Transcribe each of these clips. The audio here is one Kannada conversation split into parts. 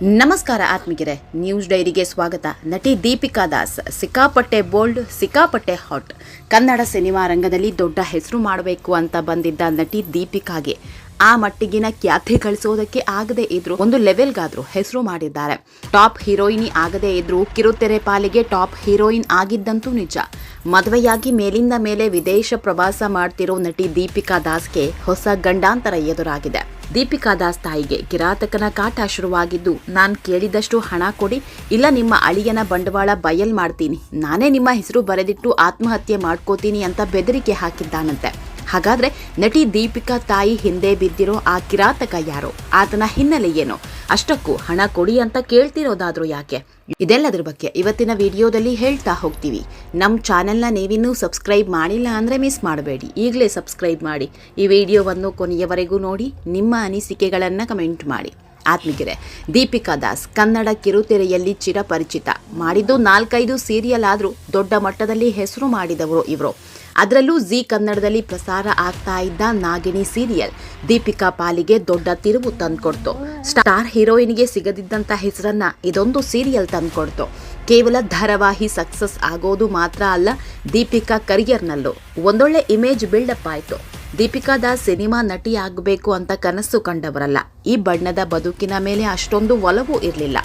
ನಮಸ್ಕಾರ ಆತ್ಮಿಗೆರೆ ನ್ಯೂಸ್ ಡೈರಿಗೆ ಸ್ವಾಗತ. ನಟಿ ದೀಪಿಕಾ ದಾಸ್, ಸಿಕ್ಕಾಪಟ್ಟೆ ಬೋಲ್ಡ್, ಸಿಕ್ಕಾಪಟ್ಟೆ ಹಾಟ್. ಕನ್ನಡ ಸಿನಿಮಾ ರಂಗದಲ್ಲಿ ದೊಡ್ಡ ಹೆಸರು ಮಾಡಬೇಕು ಅಂತ ಬಂದಿದ್ದ ನಟಿ ದೀಪಿಕಾಗೆ. ಆ ಮಟ್ಟಿಗಿನ ಖ್ಯಾತಿ ಗಳಿಸೋದಕ್ಕೆ ಆಗದೆ ಇದ್ರು ಒಂದು ಲೆವೆಲ್ಗಾದ್ರು ಹೆಸರು ಮಾಡಿದ್ದಾರೆ. ಟಾಪ್ ಹೀರೋಯಿನಿ ಆಗದೆ ಇದ್ರು ಕಿರುತೆರೆ ಪಾಲಿಗೆ ಟಾಪ್ ಹೀರೋಯಿನ್ ಆಗಿದ್ದಂತೂ ನಿಜ. ಮದುವೆಯಾಗಿ ಮೇಲಿಂದ ಮೇಲೆ ವಿದೇಶ ಪ್ರವಾಸ ಮಾಡ್ತಿರೋ ನಟಿ ದೀಪಿಕಾ ದಾಸ್ಗೆ ಹೊಸ ಗಂಡಾಂತರ ಎದುರಾಗಿದೆ. ದೀಪಿಕಾ ದಾಸ್ ತಾಯಿಗೆ ಕಿರಾತಕನ ಕಾಟ ಶುರುವಾಗಿದ್ದು, ನಾನು ಕೇಳಿದಷ್ಟು ಹಣ ಕೊಡಿ, ಇಲ್ಲ ನಿಮ್ಮ ಅಳಿಯನ ಬಂಡವಾಳ ಬಯಲ್ ಮಾಡ್ತೀನಿ. ನಾನೇ ನಿಮ್ಮ ಹೆಸರು ಬರೆದಿಟ್ಟು ಆತ್ಮಹತ್ಯೆ ಮಾಡ್ಕೋತೀನಿ ಅಂತ ಬೆದರಿಕೆ ಹಾಕಿದ್ದಾನಂತೆ. ಹಾಗಾದ್ರೆ ನಟಿ ದೀಪಿಕಾ ತಾಯಿ ಹಿಂದೆ ಬಿದ್ದಿರೋ ಆ ಕಿರಾತಕ ಯಾರು? ಆತನ ಹಿನ್ನೆಲೆ ಏನು? ಅಷ್ಟಕ್ಕೂ ಹಣ ಕೊಡಿ ಅಂತ ಕೇಳ್ತಿರೋದಾದ್ರೂ ಯಾಕೆ? ಇದೆಲ್ಲದರ ಬಗ್ಗೆ ಇವತ್ತಿನ ವಿಡಿಯೋದಲ್ಲಿ ಹೇಳ್ತಾ ಹೋಗ್ತೀವಿ. ನಮ್ಮ ಚಾನೆಲ್ನ ನೀವಿನ್ನೂ ಸಬ್ಸ್ಕ್ರೈಬ್ ಮಾಡಿಲ್ಲ ಅಂದರೆ ಮಿಸ್ ಮಾಡಬೇಡಿ. ಈಗಲೇ ಸಬ್ಸ್ಕ್ರೈಬ್ ಮಾಡಿ. ಈ ವಿಡಿಯೋವನ್ನು ಕೊನೆಯವರೆಗೂ ನೋಡಿ, ನಿಮ್ಮ ಅನಿಸಿಕೆಗಳನ್ನು ಕಮೆಂಟ್ ಮಾಡಿ. ಆತ್ಮಿಗೆರೆ ದೀಪಿಕಾ ದಾಸ್, ಕನ್ನಡ ಕಿರುತೆರೆಯಲ್ಲಿ ಚಿರಪರಿಚಿತ. ಮಾಡಿದ್ದು ನಾಲ್ಕೈದು ಸೀರಿಯಲ್ ಆದರೂ ದೊಡ್ಡ ಮಟ್ಟದಲ್ಲಿ ಹೆಸರು ಮಾಡಿದವರು ಇವರು. ಅದರಲ್ಲೂ ಜಿ ಕನ್ನಡದಲ್ಲಿ ಪ್ರಸಾರ ಆಗ್ತಾ ಇದ್ದ ನಾಗಿಣಿ ಸೀರಿಯಲ್ ದೀಪಿಕಾ ಪಾಲಿಗೆ ದೊಡ್ಡ ತಿರುವು ತಂದ್ಕೊಡ್ತು. ಸ್ಟಾರ್ ಹೀರೋಯಿನ್ಗೆ ಸಿಗದಿದ್ದಂಥ ಹೆಸರನ್ನ ಇದೊಂದು ಸೀರಿಯಲ್ ತಂದ್ಕೊಡ್ತು. ಕೇವಲ ಧಾರಾವಾಹಿ ಸಕ್ಸಸ್ ಆಗೋದು ಮಾತ್ರ ಅಲ್ಲ, ದೀಪಿಕಾ ಕರಿಯರ್ನಲ್ಲೂ ಒಂದೊಳ್ಳೆ ಇಮೇಜ್ ಬಿಲ್ಡಪ್ ಆಯಿತು. ದೀಪಿಕಾ ದಾಸ್ ಸಿನಿಮಾ ನಟಿ ಆಗಬೇಕು ಅಂತ ಕನಸು ಕಂಡವರಲ್ಲ. ಈ ಬಣ್ಣದ ಬದುಕಿನ ಮೇಲೆ ಅಷ್ಟೊಂದು ಒಲವು ಇರಲಿಲ್ಲ.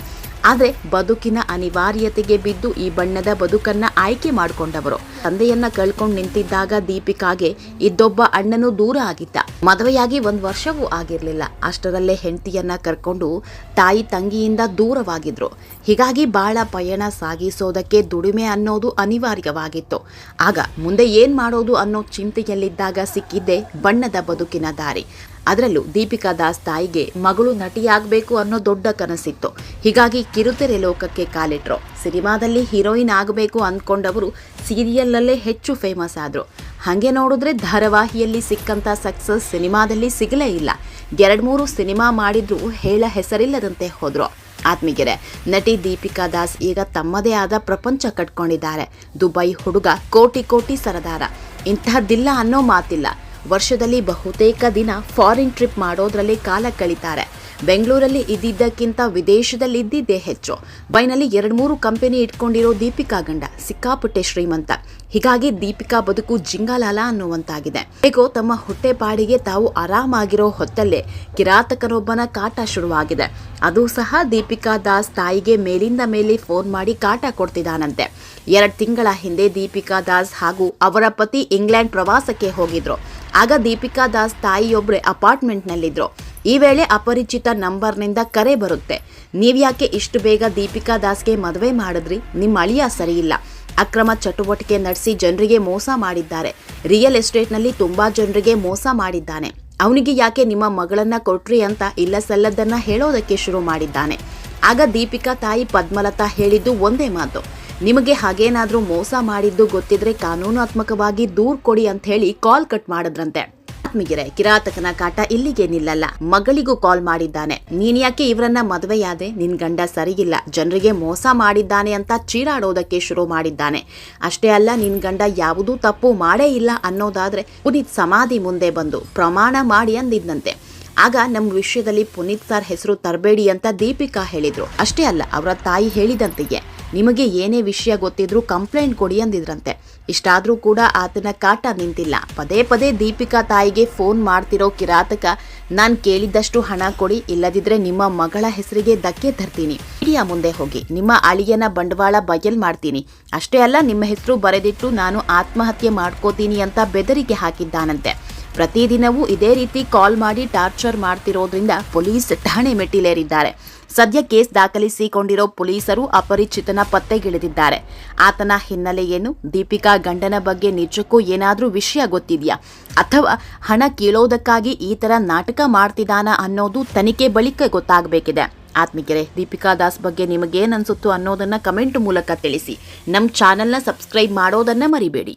ಆದರೆ ಬದುಕಿನ ಅನಿವಾರ್ಯತೆಗೆ ಬಿದ್ದು ಈ ಬಣ್ಣದ ಬದುಕನ್ನ ಆಯ್ಕೆ ಮಾಡಿಕೊಂಡವರು. ತಂದೆಯನ್ನ ಕಳ್ಕೊಂಡು ನಿಂತಿದ್ದಾಗ ದೀಪಿಕಾಗೆ ಇದ್ದೊಬ್ಬ ಅಣ್ಣನು ದೂರ ಆಗಿದ್ದ. ಮದುವೆಯಾಗಿ ಒಂದು ವರ್ಷವೂ ಆಗಿರಲಿಲ್ಲ. ಅಷ್ಟರಲ್ಲೇ ಹೆಂಡತಿಯನ್ನ ಕರ್ಕೊಂಡು ತಾಯಿ ತಂಗಿಯಿಂದ ದೂರವಾಗಿದ್ರು. ಹೀಗಾಗಿ ಬಾಳ ಪಯಣ ಸಾಗಿಸೋದಕ್ಕೆ ದುಡಿಮೆ ಅನ್ನೋದು ಅನಿವಾರ್ಯವಾಗಿತ್ತು. ಆಗ ಮುಂದೆ ಏನ್ ಮಾಡೋದು ಅನ್ನೋ ಚಿಂತೆಯಲ್ಲಿದ್ದಾಗ ಸಿಕ್ಕಿದ್ದೆ ಬಣ್ಣದ ಬದುಕಿನ ದಾರಿ. ಅದರಲ್ಲೂ ದೀಪಿಕಾ ದಾಸ್ ತಾಯಿಗೆ ಮಗಳು ನಟಿಯಾಗಬೇಕು ಅನ್ನೋ ದೊಡ್ಡ ಕನಸಿತ್ತು. ಹೀಗಾಗಿ ಕಿರುತೆರೆ ಲೋಕಕ್ಕೆ ಕಾಲಿಟ್ರು. ಸಿನಿಮಾದಲ್ಲಿ ಹೀರೋಯಿನ್ ಆಗಬೇಕು ಅಂದ್ಕೊಂಡವರು ಸೀರಿಯಲ್ಲಲ್ಲೇ ಹೆಚ್ಚು ಫೇಮಸ್ ಆದರು. ಹಾಗೆ ನೋಡಿದ್ರೆ ಧಾರಾವಾಹಿಯಲ್ಲಿ ಸಿಕ್ಕಂಥ ಸಕ್ಸಸ್ ಸಿನಿಮಾದಲ್ಲಿ ಸಿಗಲೇ ಇಲ್ಲ. ಎರಡು ಮೂರು ಸಿನಿಮಾ ಮಾಡಿದ್ರೂ ಹೇಳ ಹೆಸರಿಲ್ಲದಂತೆ ಹೋದ್ರು. ಆತ್ಮೀಗೆರೆ, ನಟಿ ದೀಪಿಕಾ ದಾಸ್ ಈಗ ತಮ್ಮದೇ ಆದ ಪ್ರಪಂಚ ಕಟ್ಕೊಂಡಿದ್ದಾರೆ. ದುಬೈ ಹುಡುಗ ಕೋಟಿ ಕೋಟಿ ಸರದಾರ. ಇಂತಹದ್ದಿಲ್ಲ ಅನ್ನೋ ಮಾತಿಲ್ಲ. ವರ್ಷದಲ್ಲಿ ಬಹುತೇಕ ದಿನ ಫಾರಿನ್ ಟ್ರಿಪ್ ಮಾಡೋದ್ರಲ್ಲಿ ಕಾಲ ಕಳೀತಾರೆ. ಬೆಂಗಳೂರಲ್ಲಿ ಇದ್ದಿದ್ದಕ್ಕಿಂತ ವಿದೇಶದಲ್ಲಿ ಇದ್ದಿದ್ದೇ ಹೆಚ್ಚು. ಬೈನಲ್ಲಿ ಎರಡು ಮೂರು ಕಂಪನಿ ಇಟ್ಕೊಂಡಿರೋ ದೀಪಿಕಾ ಗಂಡ ಸಿಕ್ಕಾಪುಟ್ಟೆ ಶ್ರೀಮಂತ. ಹೀಗಾಗಿ ದೀಪಿಕಾ ಬದುಕು ಜಿಂಗಾಲಾಲ ಅನ್ನುವಂತಾಗಿದೆ. ಹೇಗೋ ತಮ್ಮ ಹೊಟ್ಟೆಪಾಡಿಗೆ ತಾವು ಆರಾಮಾಗಿರೋ ಹೊತ್ತಲ್ಲೇ ಕಿರಾತಕನೊಬ್ಬನ ಕಾಟ ಶುರುವಾಗಿದೆ. ಅದು ಸಹ ದೀಪಿಕಾ ದಾಸ್ ತಾಯಿಗೆ ಮೇಲಿಂದ ಮೇಲೆ ಫೋನ್ ಮಾಡಿ ಕಾಟ ಕೊಡ್ತಿದ್ದಾನಂತೆ. ಎರಡು ತಿಂಗಳ ಹಿಂದೆ ದೀಪಿಕಾ ದಾಸ್ ಹಾಗೂ ಅವರ ಪತಿ ಇಂಗ್ಲೆಂಡ್ ಪ್ರವಾಸಕ್ಕೆ ಹೋಗಿದ್ರು. ಆಗ ದೀಪಿಕಾ ದಾಸ್ ತಾಯಿಯೊಬ್ಬರೇ ಅಪಾರ್ಟ್ಮೆಂಟ್ನಲ್ಲಿದ್ದರು ಈ ವೇಳೆ ಅಪರಿಚಿತ ನಂಬರ್ನಿಂದ ಕರೆ ಬರುತ್ತೆ. ನೀವ್ಯಾಕೆ ಇಷ್ಟು ಬೇಗ ದೀಪಿಕಾ ದಾಸ್ಗೆ ಮದುವೆ ಮಾಡಿದ್ರಿ? ನಿಮ್ಮ ಅಳಿಯ ಸರಿಯಿಲ್ಲ. ಅಕ್ರಮ ಚಟುವಟಿಕೆ ನಡೆಸಿ ಜನರಿಗೆ ಮೋಸ ಮಾಡಿದ್ದಾರೆ. ರಿಯಲ್ ಎಸ್ಟೇಟ್ನಲ್ಲಿ ತುಂಬಾ ಜನರಿಗೆ ಮೋಸ ಮಾಡಿದ್ದಾನೆ. ಅವನಿಗೆ ಯಾಕೆ ನಿಮ್ಮ ಮಗಳನ್ನ ಕೊಟ್ರಿ ಅಂತ ಇಲ್ಲ ಸಲ್ಲದನ್ನ ಹೇಳೋದಕ್ಕೆ ಶುರು ಮಾಡಿದ್ದಾನೆ. ಆಗ ದೀಪಿಕಾ ತಾಯಿ ಪದ್ಮಲತಾ ಹೇಳಿದ್ದು ಒಂದೇ ಮಾತು. ನಿಮಗೆ ಹಾಗೇನಾದ್ರೂ ಮೋಸ ಮಾಡಿದ್ದು ಗೊತ್ತಿದ್ರೆ ಕಾನೂನಾತ್ಮಕವಾಗಿ ದೂರ್ ಕೊಡಿ ಅಂತ ಹೇಳಿ ಕಾಲ್ ಕಟ್ ಮಾಡಿದ್ರಂತೆ. ಆತ್ಮಗಿರೆ ಕಿರಾತಕನ ಕಾಟ ಇಲ್ಲಿಗೆ ನಿಲ್ಲಲ್ಲ. ಮಗಳಿಗೂ ಕಾಲ್ ಮಾಡಿದ್ದಾನೆ. ನೀನ್ ಯಾಕೆ ಇವರನ್ನ ಮದುವೆಯಾದೆ? ನಿನ್ ಗಂಡ ಸರಿಗಿಲ್ಲ ಜನರಿಗೆ ಮೋಸ ಮಾಡಿದ್ದಾನೆ ಅಂತ ಚೀರಾಡೋದಕ್ಕೆ ಶುರು ಮಾಡಿದ್ದಾನೆ. ಅಷ್ಟೇ ಅಲ್ಲ, ನಿನ್ ಗಂಡ ಯಾವುದೂ ತಪ್ಪು ಮಾಡೇ ಇಲ್ಲ ಅನ್ನೋದಾದ್ರೆ ಪುನೀತ್ ಸಮಾಧಿ ಮುಂದೆ ಬಂದು ಪ್ರಮಾಣ ಮಾಡಿ ಅಂದಿದ್ದಂತೆ ಆಗ ನಮ್ಮ ವಿಷಯದಲ್ಲಿ ಪುನೀತ್ ಸರ್ ಹೆಸರು ತರಬೇಡಿ ಅಂತ ದೀಪಿಕಾ ಹೇಳಿದ್ರು. ಅಷ್ಟೇ ಅಲ್ಲ, ಅವರ ತಾಯಿ ಹೇಳಿದಂತೆಯೇ. ನಿಮಗೆ ಏನೇ ವಿಷಯ ಗೊತ್ತಿದ್ರೂ ಕಂಪ್ಲೇಂಟ್ ಕೊಡಿ ಅಂದಿದ್ರಂತೆ. ಇಷ್ಟಾದ್ರೂ ಕೂಡ ಆತನ ಕಾಟ ನಿಂತಿಲ್ಲ. ಪದೇ ಪದೇ ದೀಪಿಕಾ ತಾಯಿಗೆ ಫೋನ್ ಮಾಡ್ತಿರೋ ಕಿರಾತಕ, ನಾನ್ ಕೇಳಿದ್ದಷ್ಟು ಹಣ ಕೊಡಿ, ಇಲ್ಲದಿದ್ರೆ ನಿಮ್ಮ ಮಗಳ ಹೆಸರಿಗೆ ಧಕ್ಕೆ ತರ್ತೀನಿ. ಮೀಡಿಯಾ ಮುಂದೆ ಹೋಗಿ. ನಿಮ್ಮ ಅಳಿಯನ ಬಂಡವಾಳ ಬಯಲ್ ಮಾಡ್ತೀನಿ. ಅಷ್ಟೇ ಅಲ್ಲ, ನಿಮ್ಮ ಹೆಸರು ಬರೆದಿಟ್ಟು ನಾನು ಆತ್ಮಹತ್ಯೆ ಮಾಡ್ಕೋತೀನಿ ಅಂತ ಬೆದರಿಕೆ ಹಾಕಿದ್ದಾನಂತೆ. ಪ್ರತಿದಿನವೂ ಇದೇ ರೀತಿ ಕಾಲ್ ಮಾಡಿ ಟಾರ್ಚರ್ ಮಾಡ್ತಿರೋದ್ರಿಂದ ಪೊಲೀಸ್ ಠಾಣೆ ಮೆಟ್ಟಿಲೇರಿದ್ದಾರೆ. ಸದ್ಯ ಕೇಸ್ ದಾಖಲಿಸಿಕೊಂಡಿರೋ ಪೊಲೀಸರು ಅಪರಿಚಿತನ ಪತ್ತೆಗಿಳಿದಿದ್ದಾರೆ. ಆತನ ಹಿನ್ನೆಲೆ ಏನು ದೀಪಿಕಾ ಗಂಡನ ಬಗ್ಗೆ ನಿಜಕ್ಕೂ ಏನಾದರೂ ವಿಷಯ ಗೊತ್ತಿದೆಯಾ? ಅಥವಾ ಹಣ ಕೀಳೋದಕ್ಕಾಗಿ ಈ ತರ ನಾಟಕ ಮಾಡ್ತಿದ್ದಾನ ಅನ್ನೋದು ತನಿಖೆ ಬಳಿಕ ಗೊತ್ತಾಗಬೇಕಿದೆ. ಆತ್ಮಿಕೆರೆ, ದೀಪಿಕಾ ದಾಸ್ ಬಗ್ಗೆ ನಿಮಗೇನು ಅನ್ಸುತ್ತೋ ಅನ್ನೋದನ್ನ ಕಮೆಂಟ್ ಮೂಲಕ ತಿಳಿಸಿ. ನಮ್ಮ ಚಾನೆಲ್ನ ಸಬ್ಸ್ಕ್ರೈಬ್ ಮಾಡೋದನ್ನ ಮರಿಬೇಡಿ.